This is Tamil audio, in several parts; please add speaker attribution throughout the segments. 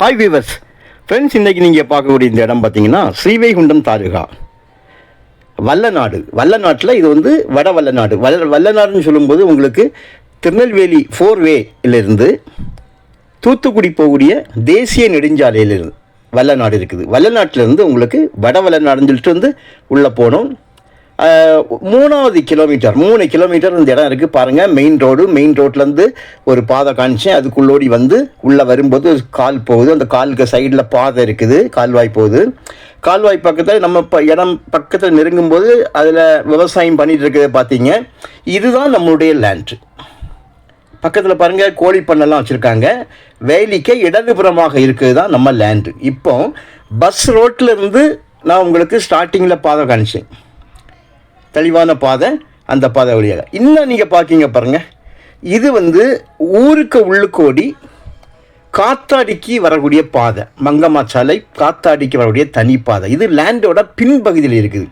Speaker 1: ஹாய் வீவர்ஸ் ஃப்ரெண்ட்ஸ் இன்றைக்கி நீங்கள் பார்க்கக்கூடிய இந்த இடம் பார்த்தீங்கன்னா ஸ்ரீவைகுண்டம் தாருகா வல்லநாடு. வல்லநாட்டில் இது வந்து வட வல்லநாடு. வல்ல வல்லநாடுன்னு சொல்லும்போது உங்களுக்கு திருநெல்வேலி ஃபோர் வேலிருந்து தூத்துக்குடி போகக்கூடிய தேசிய நெடுஞ்சாலையிலிருந்து வல்லநாடு இருக்குது. வல்லநாட்டிலேருந்து உங்களுக்கு வட வல்லநாடுன்னு சொல்லிட்டு வந்து உள்ளே போனோம். மூணாவது கிலோமீட்டர் மூணு கிலோமீட்டர் இந்த இடம் இருக்குது பாருங்கள் மெயின் ரோடு மெயின் ரோட்லேருந்து ஒரு பாதை காமிச்சேன் அதுக்குள்ளோடி வந்து உள்ளே வரும்போது கால் போகுது. அந்த காலுக்கு சைடில் பாதை இருக்குது. கால்வாய் போகுது. கால்வாய் பக்கத்தில் நம்ம இப்போ இடம் பக்கத்தில் நெருங்கும்போது அதில் விவசாயம் பண்ணிகிட்டு இருக்கிறத பார்த்தீங்க. இதுதான் நம்மளுடைய லேண்ட் பக்கத்தில் பாருங்கள் கோழி பண்ணெல்லாம் வச்சுருக்காங்க. வேலிக்கே இடதுபுறமாக இருக்குது தான் நம்ம லேண்டு இப்போ பஸ் ரோட்டில் இருந்து நான் உங்களுக்கு ஸ்டார்டிங்கில் பாதை காணிச்சேன் தெளிவான பாதை அந்த பாதை வழியாக. இன்னும் நீங்கள் பார்க்கிங்க பாருங்கள் இது வந்து ஊருக்கு உள்ளுக்கோடி காத்தாடிக்கு வரக்கூடிய பாதை. மங்கம்மா சாலை காத்தாடிக்கு வரக்கூடிய தனி பாதை. இது லேண்டோட பின்பகுதியில் இருக்குது.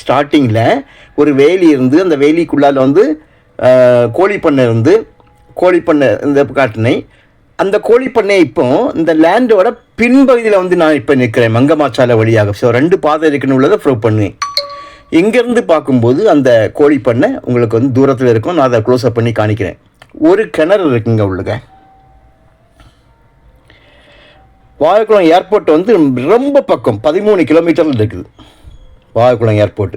Speaker 1: ஸ்டார்டிங்கில் ஒரு வேலி இருந்து அந்த வேலிக்குள்ளால வந்து கோழிப்பண்ணை இருந்து கோழிப்பண்ணை இந்த காட்டினை அந்த கோழிப்பண்ணை இப்போ இந்த லேண்டோட பின்பகுதியில் வந்து நான் இப்போ நிற்கிறேன் மங்கம்மா சாலை வழியாக. ஸோ ரெண்டு பாதை இருக்குன்னு உள்ளதை ப்ரூவ் பண்ணுவேன். இங்கேருந்து பார்க்கும்போது அந்த கோழி பண்ணை உங்களுக்கு வந்து தூரத்தில் இருக்கும். நான் அதை க்ளோஸ்அப் பண்ணி காணிக்கிறேன். ஒரு கிணறு இருக்குங்க உள்ளுங்க வாழைக்குளம் ஏர்போர்ட் வந்து ரொம்ப பக்கம் பதிமூணு கிலோமீட்டரில் இருக்குது. வாழைக்குளம் ஏர்போர்ட்.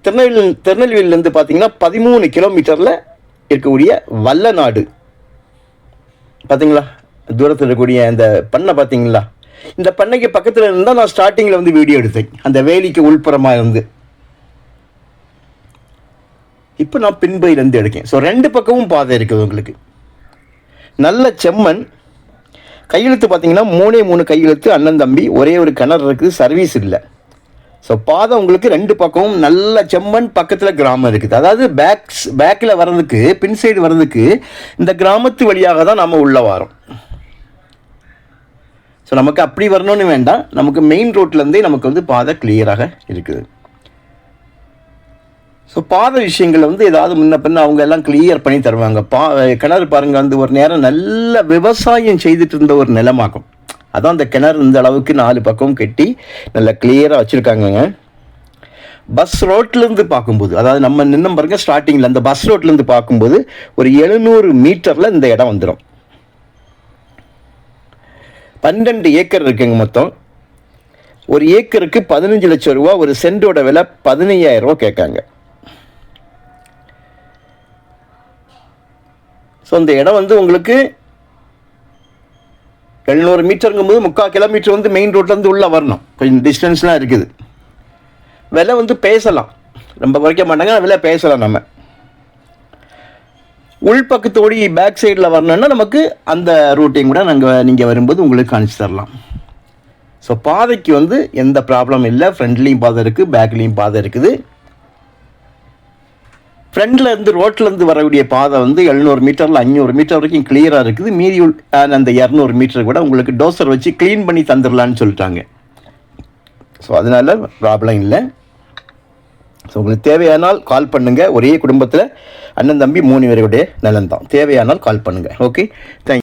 Speaker 1: திருநெல்வேலி திருநெல்வேலியிலேருந்து பார்த்தீங்கன்னா பதிமூணு கிலோமீட்டரில் இருக்கக்கூடிய வல்லநாடு. பார்த்தீங்களா? தூரத்தில் இருக்கக்கூடிய அந்த பண்ணை பார்த்தீங்களா? இந்த பண்ணைக்கு பக்கத்தில் இருந்தால் நான் ஸ்டார்டிங்கில் வந்து வீடியோ எடுத்தேன். அந்த வேலிக்கு உள்புறமாக இருந்து. இப்போ நான் பின்பையிலேருந்து எடுக்கேன். ஸோ ரெண்டு பக்கமும் பாதை இருக்குது உங்களுக்கு. நல்ல செம்மண் கையெழுத்து பார்த்தீங்கன்னா மூணே மூணு கையெழுத்து அண்ணன் தம்பி. ஒரே ஒரு கிணறு இருக்குது சர்வீஸ் இல்லை. ஸோ பாதை உங்களுக்கு ரெண்டு பக்கமும் நல்ல செம்மண் பக்கத்தில் கிராமம் இருக்குது. அதாவது பேக்ஸ் பேக்கில் வர்றதுக்கு பின் சைடு வர்றதுக்கு இந்த கிராமத்து வழியாக தான் நம்ம உள்ளே வரோம். ஸோ நமக்கு அப்படி வரணும்னு வேண்டாம். நமக்கு மெயின் ரோட்லேருந்தே நமக்கு வந்து பாதை கிளியராக இருக்குது. ஸோ பாதை விஷயங்கள் வந்து ஏதாவது முன்ன பின்ன அவங்க எல்லாம் கிளியர் பண்ணி தருவாங்க. பா கிணறு பாருங்க வந்து ஒரு நேரம் நல்ல விவசாயம் செய்துட்டு இருந்த ஒரு நிலமாகும். அதான் அந்த கிணறு இந்த அளவுக்கு நாலு பக்கம் கட்டி நல்லா கிளியராக வச்சுருக்காங்கங்க. பஸ் ரோட்லேருந்து பார்க்கும்போது அதாவது நம்ம நின்னம் பாருங்க ஸ்டார்டிங்கில் அந்த பஸ் ரோட்லேருந்து பார்க்கும்போது ஒரு எழுநூறு மீட்டரில் இந்த இடம் வந்துடும் பன்னெண்டு ஏக்கர் இருக்குங்க மொத்தம். ஒரு ஏக்கருக்கு பதினஞ்சு லட்சம் ரூபா ஒரு சென்டோட விலை பதினையாயிரம் ரூபா கேட்காங்க. ஸோ இந்த இடம் வந்து உங்களுக்கு எழுநூறு மீட்டருங்கும் போது முக்கால் கிலோமீட்டர் வந்து மெயின் ரோட்லேருந்து உள்ளே வரணும். கொஞ்சம் டிஸ்டன்ஸ்லாம் இருக்குது. விலை வந்து பேசலாம். ரொம்ப குறைக்க மாட்டாங்க விலை பேசலாம் நம்ம. உள்பக்கத்தோடி பேக் சைடில் வரணுன்னா நமக்கு அந்த ரூட்டையும் கூட நாங்கள் நீங்கள் வரும்போது உங்களுக்கு காணிச்சு தரலாம். ஸோ பாதைக்கு வந்து எந்த ப்ராப்ளம் இல்லை. ஃப்ரண்ட்லேயும் பாதை இருக்குது பேக்லேயும் பாதை இருக்குது. ஃப்ரண்டில் இருந்து வரக்கூடிய பாதை வந்து எழுநூறு மீட்டரில் அஞ்சூறு மீட்டர் வரைக்கும் கிளியராக இருக்குது. மீதி உள் அந்த இரநூறு மீட்டர் கூட உங்களுக்கு டோசர் வச்சு க்ளீன் பண்ணி தந்துடலான்னு சொல்லிட்டாங்க. ஸோ அதனால் ப்ராப்ளம் இல்லை. ஸோ உங்களுக்கு தேவையானால் கால் பண்ணுங்கள் ஒரே குடும்பத்தில் அண்ணன் தம்பி மூணு பேருடைய நலன் தான் தேவையானால் கால் பண்ணுங்கள் ஓகே தேங்க்